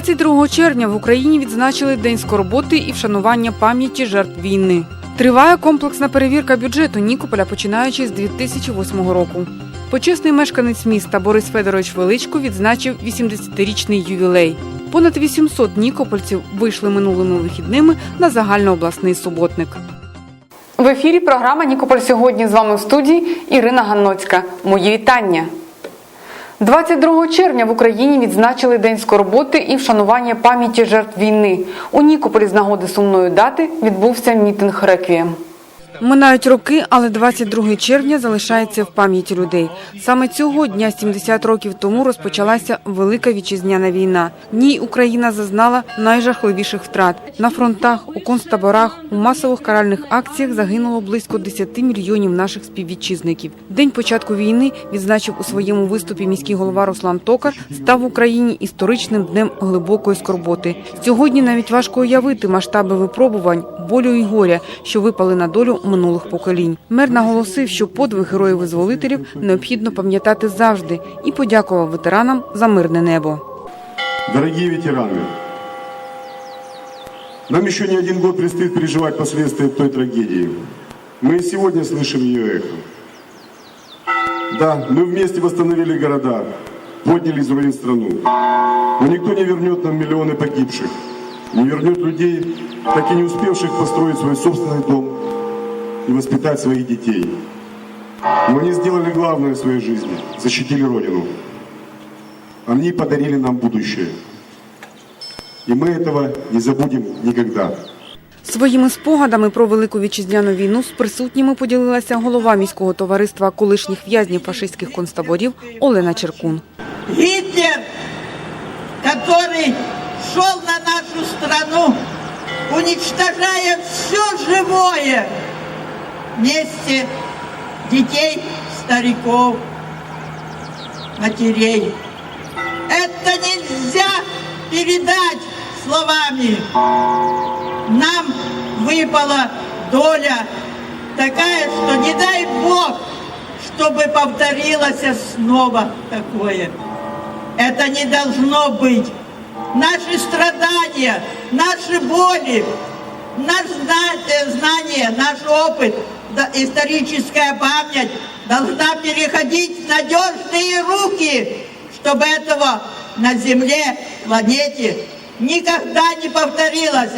22 червня в Україні відзначили День скорботи і вшанування пам'яті жертв війни. Триває комплексна перевірка бюджету Нікополя, починаючи з 2008 року. Почесний мешканець міста Борис Федорович Величко відзначив 80-річний ювілей. Понад 800 нікопольців вийшли минулими вихідними на загальнообласний суботник. В ефірі програма Нікополь сьогодні з вами в студії Ірина Ганноцька. Мої вітання. 22 червня в Україні відзначили День скорботи і вшанування пам'яті жертв війни. У Нікополі з нагоди сумної дати відбувся мітинг реквієм. Минають роки, але 22 червня залишається в пам'яті людей. Саме цього дня, 70 років тому, розпочалася Велика вітчизняна війна. В ній Україна зазнала найжахливіших втрат. На фронтах, у концтаборах, у масових каральних акціях загинуло близько 10 мільйонів наших співвітчизників. День початку війни відзначив у своєму виступі міський голова Руслан Токар, став в Україні історичним днем глибокої скорботи. Сьогодні навіть важко уявити масштаби випробувань, болю і горя, що випали на долю минулих поколінь. Мер наголосив, що подвиг героїв-визволителів необхідно пам'ятати завжди, і подякував ветеранам за мирне небо. Дорогие ветераны, нам еще не один год предстоит переживать последствия той трагедии. Мы и сегодня слышим ее эхо. Да, мы вместе восстановили города, подняли из руин страну. Но никто не вернет нам миллионы погибших, не вернет людей, так и не успевших построить свой собственный дом и воспитать своих детей. Но они сделали главное в своей жизни – защитили Родину. Они подарили нам будущее. И мы этого не забудем никогда. Своїми спогадами про велику вітчизняну війну з присутніми поділилася голова міського товариства колишніх в'язнів фашистських концтаборів Олена Черкун. Гитлер, который шел на нашу страну, уничтожая все живое, вместе детей, стариков, матерей. Это нельзя передать словами. Нам выпала доля такая, что не дай Бог, чтобы повторилось снова такое. Это не должно быть. Наши страдания, наши боли, наш зна- э, знание, наш опыт, да, историческая память должна переходить в надежные руки, чтобы этого на Земле, планете никогда не повторилось.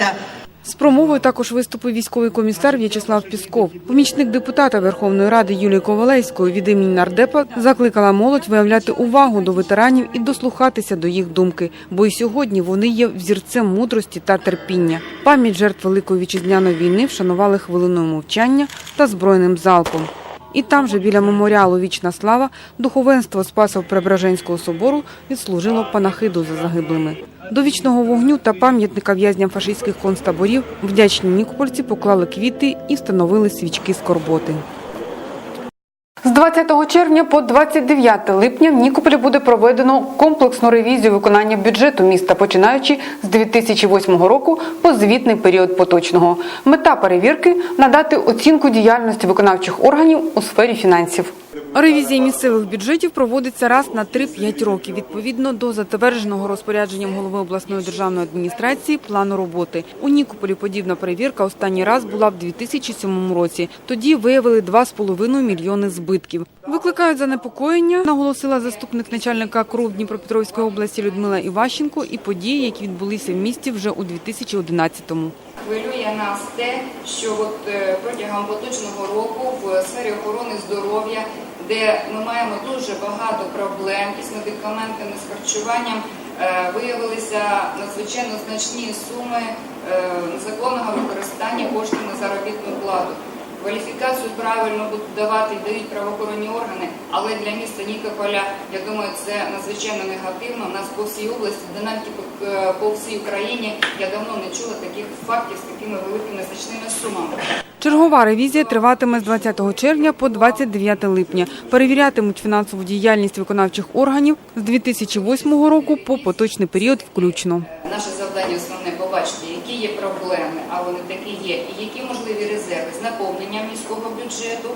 З промовою також виступив військовий комісар В'ячеслав Пісков. Помічник депутата Верховної Ради Юлії Ковалевської від імені нардепа закликала молодь виявляти увагу до ветеранів і дослухатися до їх думки, бо і сьогодні вони є взірцем мудрості та терпіння. Пам'ять жертв Великої вітчизняної війни вшанували хвилиною мовчання та збройним залпом. І там же біля меморіалу Вічна слава духовенство Спасов Преображенського собору відслужило панахиду за загиблими. До вічного вогню та пам'ятника в'язням фашистських концтаборів вдячні нікопольці поклали квіти і встановили свічки скорботи. З 20 червня по 29 липня в Нікополі буде проведено комплексну ревізію виконання бюджету міста, починаючи з 2008 року по звітний період поточного. Мета перевірки надати оцінку діяльності виконавчих органів у сфері фінансів. Ревізія місцевих бюджетів проводиться раз на 3-5 років відповідно до затвердженого розпорядженням голови обласної державної адміністрації плану роботи. У Нікополі подібна перевірка останній раз була в 2007 році. Тоді виявили 2,5 мільйони збитків. Викликають занепокоєння, наголосила заступник начальника КРУ Дніпропетровської області Людмила Іващенко і події, які відбулися в місті вже у 2011-му. Хвилює нас те, що от е, протягом поточного року в сфері охорони здоров'я, де ми маємо дуже багато проблем із медикаментами, з харчуванням, е, виявилися надзвичайно значні суми е, незаконного використання коштів на заробітну плату. Кваліфікацію правильно будуть давати і дають правоохоронні органи, але для міста Нікополя, я думаю, це надзвичайно негативно. У нас по всій області, динаміки по, е, по всій Україні, я давно не чула таких фактів з такими великими значними сумами. Чергова ревізія триватиме з 20 червня по 29 липня. Перевірятимуть фінансову діяльність виконавчих органів з 2008 року по поточний період включно. Наше завдання основне побачити, які є проблеми, а вони такі є, і які можливі резерви з наповненням міського бюджету,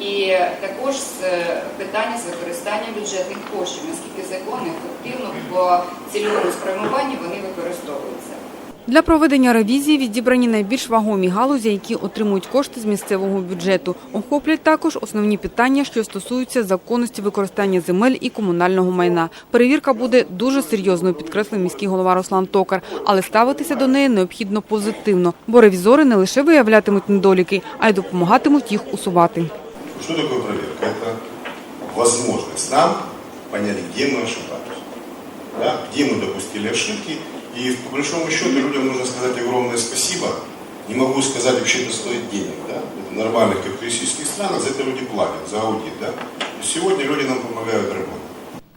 І також з е, питання з використання бюджетних коштів, наскільки законно, ефективно по цільовому спрямуванню вони використовуються. Для проведення ревізії відібрані найбільш вагомі галузі, які отримують кошти з місцевого бюджету. Охоплять також основні питання, що стосуються законності використання земель і комунального майна. Перевірка буде дуже серйозною, підкреслив міський голова Руслан Токар, але ставитися до неї необхідно позитивно, бо ревізори не лише виявлятимуть недоліки, а й допомагатимуть їх усувати. Что такое проверка? Это возможность нам понять, где мы ошибались, да? где мы допустили ошибки. И по большому счету людям нужно сказать огромное спасибо. Не могу сказать, вообще это стоит денег. Да? В нормальных капиталистических странах за это люди платят, за аудит. Да? И сегодня люди нам помогают работать.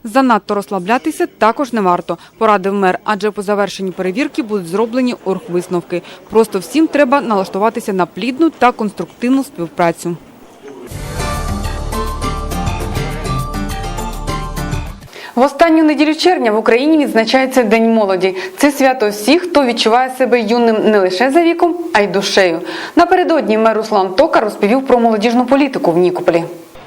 Занадто розслаблятися також не варто, порадив мер, адже по завершенні перевірки будуть зроблені оргвисновки. Просто всім треба налаштуватися на плідну та конструктивну співпрацю. В останню неділю червня в Україні відзначається День молоді. Це свято всіх, хто відчуває себе юним не лише за віком, а й душею. Напередодні мер Руслан Тока розповів про молодіжну політику в Нікополі.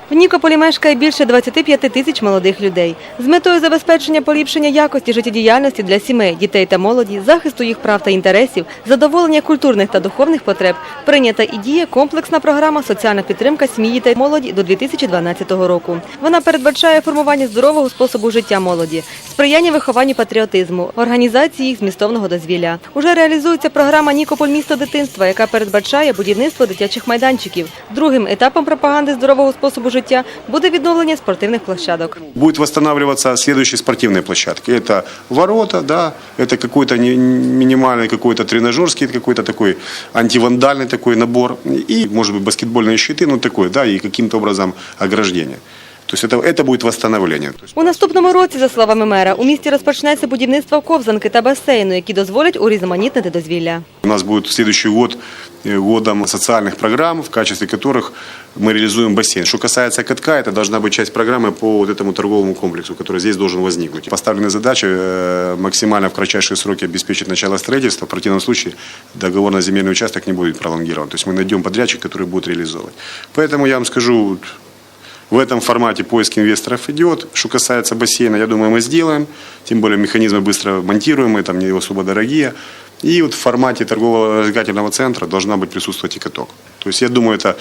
В Нікополі мешкає більше 25 тисяч молодих людей. З метою забезпечення поліпшення якості життєдіяльності для сімей, дітей та молоді, захисту їх прав та інтересів, задоволення культурних та духовних потреб прийнята і діє комплексна програма Соціальна підтримка сім'ї та молоді до 2012 року. Вона передбачає формування здорового способу життя молоді, сприяння вихованню патріотизму, організації їх змістовного дозвілля. Уже реалізується програма Нікополь місто дитинства, яка передбачає будівництво дитячих майданчиків. Другим етапом пропаганди здорового способу життя буде відновлення спортивних площадок. Будет восстанавливаться следующие спортивные площадки. Это ворота, да, это какой-то не- минимальный какой-то тренажерский, какой-то такой антивандальный такой набор. И, может быть, баскетбольные щиты, ну такой, да, и каким-то образом ограждение. То есть это, это будет восстановление. То есть У наступному році, за словами мера, у місті розпочнеться будівництво ковзанки та басейну, які дозволять урізноманітнити дозвілля. У нас будет следующий год э, годом социальных программ, в качестве которых мы реализуем бассейн. Что касается катка, это должна быть часть программы по вот этому торговому комплексу, который здесь должен возникнуть. Поставлена задача э, максимально в кратчайшие сроки обеспечить начало строительства. В противном случае договор на земельный участок не будет пролонгирован. То есть мы найдем подрядчик, который будет реализовывать. Поэтому я вам скажу, вот, в этом формате поиск инвесторов идет. Что касается бассейна, я думаю, мы сделаем. Тем более механизмы быстро монтируемые, там не особо дорогие. И вот в формате торгово-развлекательного центра должна быть присутствовать и каток. То есть я думаю, это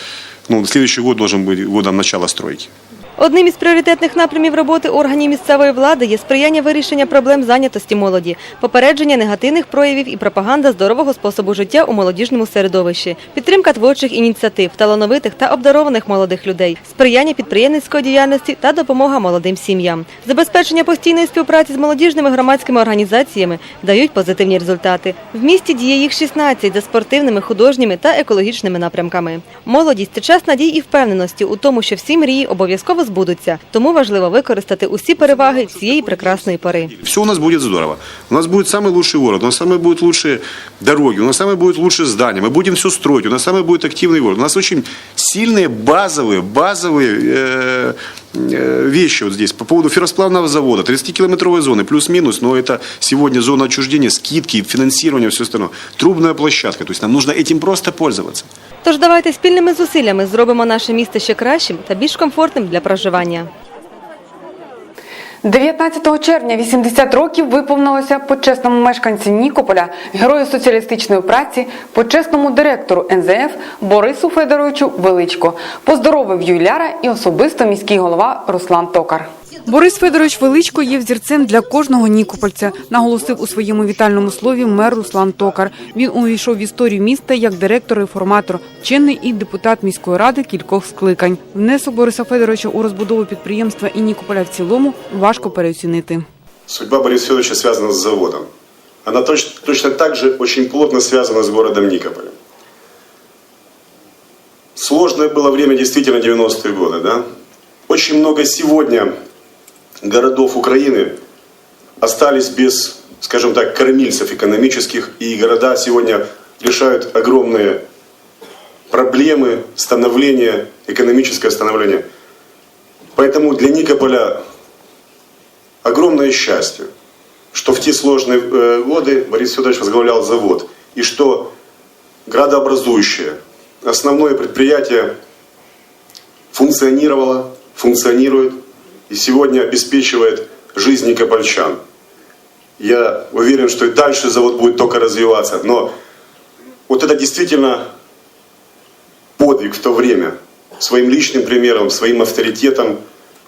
ну, следующий год должен быть годом начала стройки. Одним із пріоритетних напрямів роботи органів місцевої влади є сприяння вирішення проблем зайнятості молоді, попередження негативних проявів і пропаганда здорового способу життя у молодіжному середовищі, підтримка творчих ініціатив, талановитих та обдарованих молодих людей, сприяння підприємницької діяльності та допомога молодим сім'ям. Забезпечення постійної співпраці з молодіжними громадськими організаціями дають позитивні результати. В місті діє їх 16 за спортивними, художніми та екологічними напрямками. Молодість це час надій і впевненості у тому, що всі мрії обов'язково збудуться. Тому важливо використати усі переваги цієї прекрасної пори. Все у нас будет здорово. У нас будет самый лучший город, у нас самые будут лучшие дороги, у нас самые будут лучшие здания, мы будем все строить, у нас самый будет активный город. У нас очень сильные базовые, базовые э, э, вещи вот здесь. По поводу ферросплавного завода, 30-километровой зоны, плюс-минус, но это сегодня зона отчуждения, скидки, финансирование, все остальное. Трубная площадка, то есть нам нужно этим просто пользоваться. Тож давайте спільними зусиллями зробимо наше місто ще кращим та більш комфортним для проживання. 19 червня 80 років виповнилося почесному мешканці Нікополя, герою соціалістичної праці, почесному директору НЗФ Борису Федоровичу Величко. Поздоровив юйляра і особисто міський голова Руслан Токар. Борис Федорович Величко є взірцем для кожного нікопольця, наголосив у своєму вітальному слові мер Руслан Токар. Він увійшов в історію міста як директор-реформатор, чинний і депутат міської ради кількох скликань. Внесок Бориса Федоровича у розбудову підприємства і Нікополя в цілому важко переоцінити. Судьба Бориса Федоровича связана с заводом. Она точ- точно так же очень плотно связана с городом Никополем. Сложное было время действительно 90-е годы, да? Очень много сегодня городов Украины остались без, скажем так, кормильцев экономических, и города сегодня решают огромные проблемы становления, экономическое становление. Поэтому для Никополя огромное счастье, что в те сложные э, годы Борис Федорович возглавлял завод, и что градообразующее, основное предприятие функционировала, функционирует и сегодня обеспечивает жизнь никопольчан. Я уверен, что и дальше завод будет только развиваться. Но вот это действительно подвиг в то время. Своим личным примером, своим авторитетом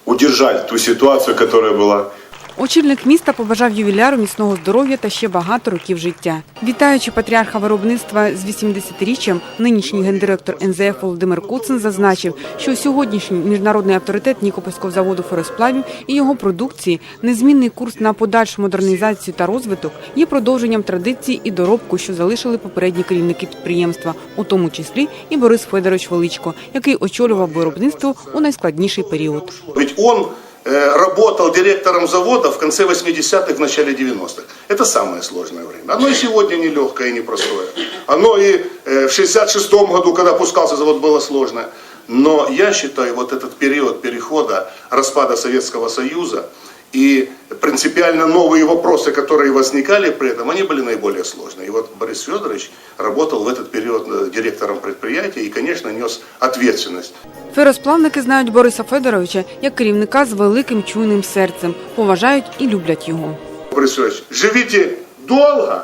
удержать ту ситуацию, которая была. Очільник міста побажав ювіляру міцного здоров'я та ще багато років життя. Вітаючи патріарха виробництва з 80-річчям, нинішній гендиректор НЗФ Володимир Куцин зазначив, що сьогоднішній міжнародний авторитет Нікопольського заводу феросплавів і його продукції, незмінний курс на подальшу модернізацію та розвиток є продовженням традиції і доробку, що залишили попередні керівники підприємства, у тому числі і Борис Федорович Величко, який очолював виробництво у найскладніший період. Ведь он работал директором завода в конце 80-х, в начале 90-х. Это самое сложное время. Оно и сегодня нелегкое и непростое. Оно и э, в 66-м году, когда пускался завод, было сложное. Но я считаю, вот этот период перехода, распада Советского Союза и принципиально новые вопросы, которые возникали при этом, они были наиболее сложные. И вот Борис Федорович работал в этот период э, директором предприятия и, конечно, нес ответственность. Феросплавники знають Бориса Федоровича як керівника з великим чуйним серцем, поважають і люблять його. Борис Федорович, живите долго.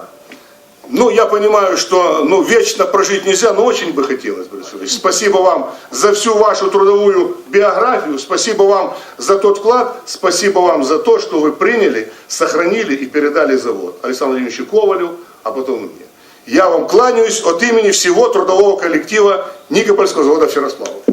Ну, я понимаю, что ну, вечно прожить нельзя, но очень бы хотелось, Борис Федорович. Спасибо вам за всю вашу трудовую биографию, спасибо вам за тот вклад, спасибо вам за то, что вы приняли, сохранили и передали завод Александру Владимировичу Ковалю, а потом мне. Я вам кланяюсь от имени всего трудового коллектива Никопольского завода «Ферросплавов».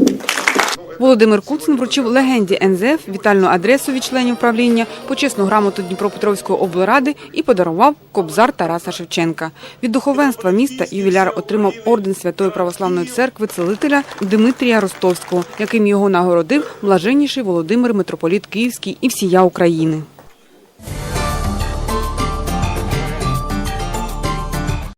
Володимир Куцин вручив легенді НЗФ вітальну адресу від членів правління, почесну грамоту Дніпропетровської облради і подарував кобзар Тараса Шевченка. Від духовенства міста ювіляр отримав орден Святої Православної церкви целителя Дмитрія Ростовського, яким його нагородив блаженніший Володимир митрополіт Київський і всія України.